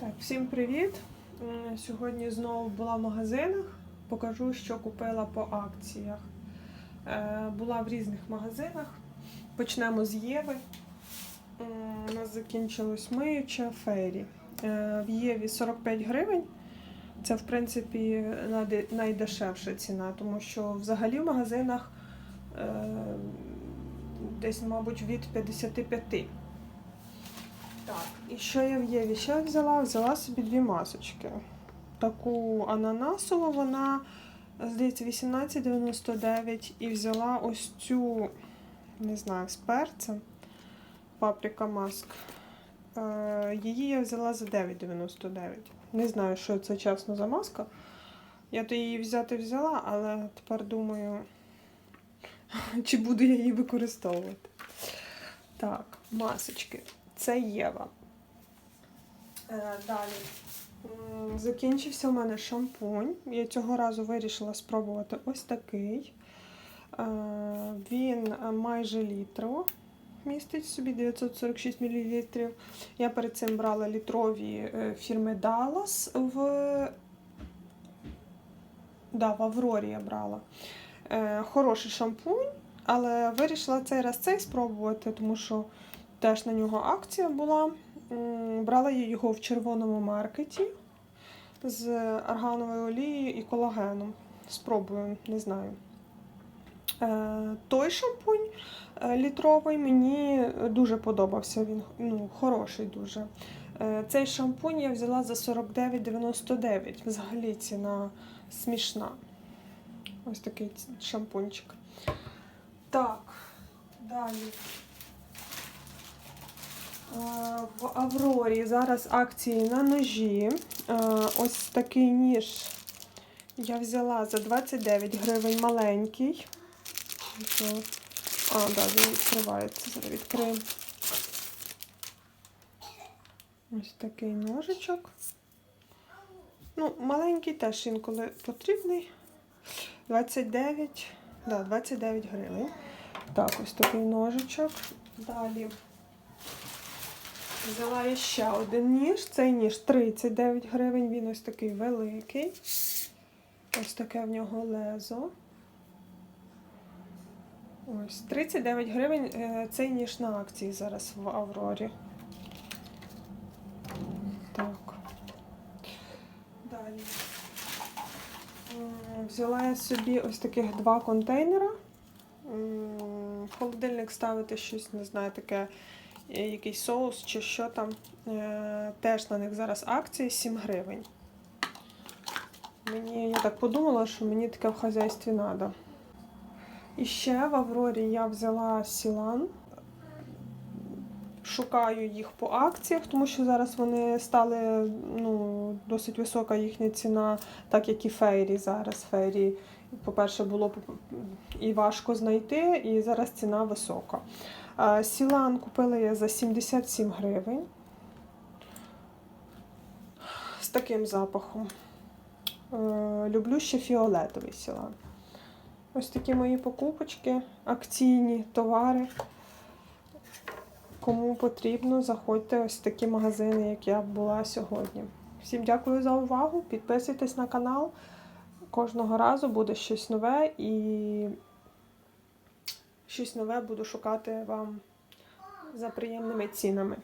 Так, всім привіт! Сьогодні знову була в магазинах. Покажу, що купила по акціях. Е, Була в різних магазинах. Почнемо з Єви. У нас закінчилось миюче фейрі. Е, В Єві 45 гривень. Це, в принципі, найдешевша ціна, тому що взагалі в магазинах е, десь, мабуть, від 55. Так, і що я в Єві ще взяла? Взяла собі дві масочки. Таку ананасову, вона, здається, 18,99. І взяла ось цю, не знаю, з перцем. Паприка маск. Е, її я взяла за 9,99. Не знаю, що це чесно за маска. Я то її взяти взяла, але тепер думаю, чи буду я її використовувати. Так, масочки. Це Єва. Е, далі. Закінчився у мене шампунь. Я цього разу вирішила спробувати ось такий. Е, Він е, майже літру містить собі 946 мл. Я перед цим брала літрові фірми Dallas в. Да, в Аврорі я брала. Хороший шампунь, але вирішила цей раз цей спробувати, тому що Теж на нього акція була. Брала я його в червоному маркеті з аргановою олією і колагеном. Спробую, не знаю. Е, Той шампунь е, літровий мені дуже подобався. Він ну, хороший дуже. Е, Цей шампунь я взяла за 49,99. Взагалі ціна смішна. Ось такий шампунчик. Так, далі. В Аврорі зараз акції на ножі. Е, Ось такий ніж я взяла за 29 гривень маленький. А, да, він відкривається. Зараз відкриємо. Ось такий ножичок. Ну, маленький теж інколи потрібний. 29, да, 29 гривень. Так, ось такий ножичок. Далі. Взяла я ще один ніж. Цей ніж 39 гривень, він ось такий великий. Ось таке в нього лезо. Ось 39 гривень. е, Цей ніж на акції зараз в Аврорі. Так. Далі. Взяла я собі ось таких два контейнера. Холодильник ставити щось, не знаю, таке якийсь соус чи що там. Е, Теж на них зараз акції 7 гривень. Мені, я так подумала, що мені таке в хазяйстві треба. І ще в Аврорі я взяла сілан. Шукаю їх по акціях, тому що зараз вони стали ну, досить висока їхня ціна, так як і фейрі зараз. Фейрі, по-перше, було і важко знайти, і зараз ціна висока. Сілан купила я за 77 гривень. З таким запахом. Е, Люблю ще фіолетовий сілан. Ось такі мої покупочки, акційні товари. Кому потрібно, заходьте ось в такі магазини, як я була сьогодні. Всім дякую за увагу. Підписуйтесь на канал. Кожного разу буде щось нове і щось нове буду шукати вам за приємними цінами.